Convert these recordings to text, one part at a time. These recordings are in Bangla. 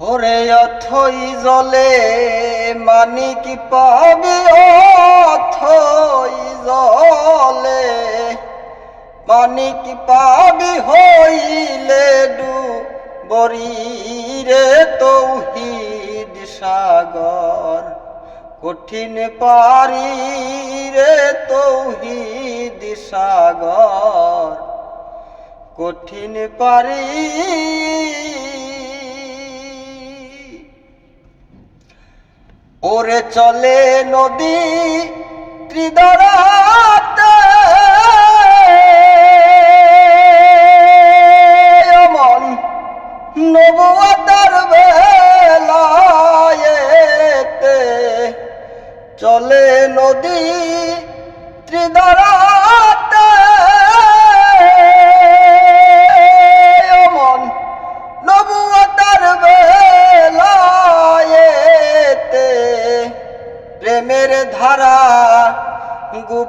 ওরে অথই জলে, মানিক পাবি অথই জলে। মানিক পাবি হইলে ডু বরি রে তৌহিদ সাগর। কঠিন পারি রে তৌহিদ সাগর। কঠিন পারি ওরে চলে নদী ত্রিদরাতে। অমন নবুয়াতার বেলায়েতে চলে নদী ত্রিদরাতে।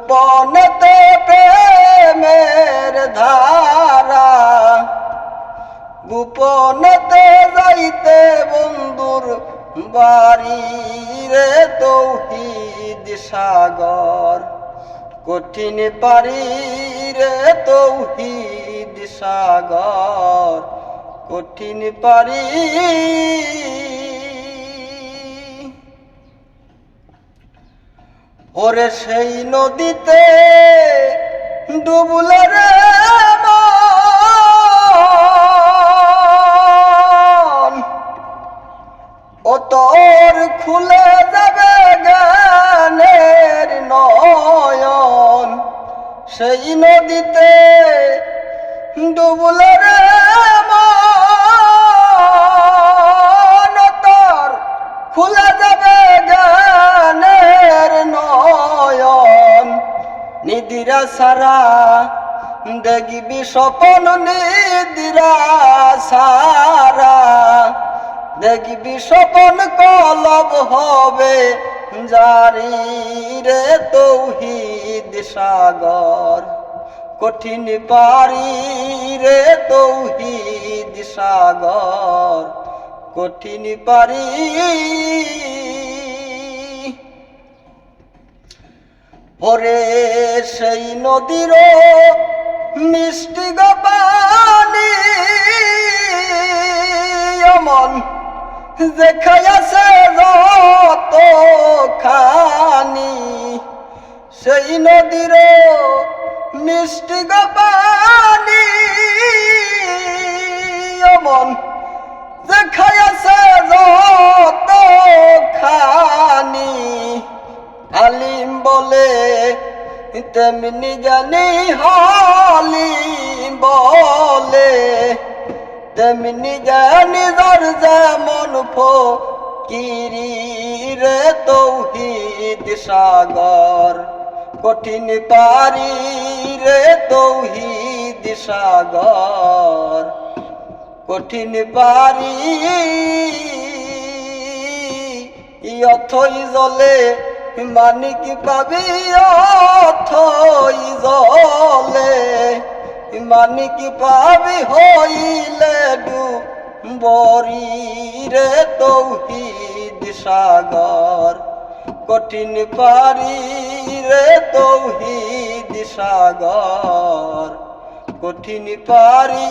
গোপনতে প্রেমের ধারা। গোপনতে যাইতে বন্ধুর বাড়ি রে তৌহিদ সাগর। কঠিন পারি রে তৌহিদ সাগর। কঠিন পারি ওরে সেই নদীতে ডুবলে রে ও তোর খুলে যাবে গানের নয়ন। সেই নদীতে ডুবলে রে নিদিরা সারা, দেখবি স্বপন নিদিরা সারা। দেখবি স্বপন কলব হবে জারি রে তৌহিদ সাগর। কঠিন পারি রে তৌহিদ সাগর। কঠিন পারি ওরে সেই নদীর মিষ্টি গো পানি অমন যে খাইয়াছে যত খানি সেই নদীর মিষ্টি গো পানি অমন তেমনি জানি হালিম বলে, তেমনি জানি দর যেমন ফকিরি রে তৌহিদ সাগর, কঠিন পারি রে তৌহিদ সাগর, কঠিন পারি অথই জলে মানিক পাবি অথই জলে, মানিক পাবি হইলে ডু বরি রে তৌহিদ সাগর, কঠিন পারি রে তৌহিদ সাগর, কঠিন পারি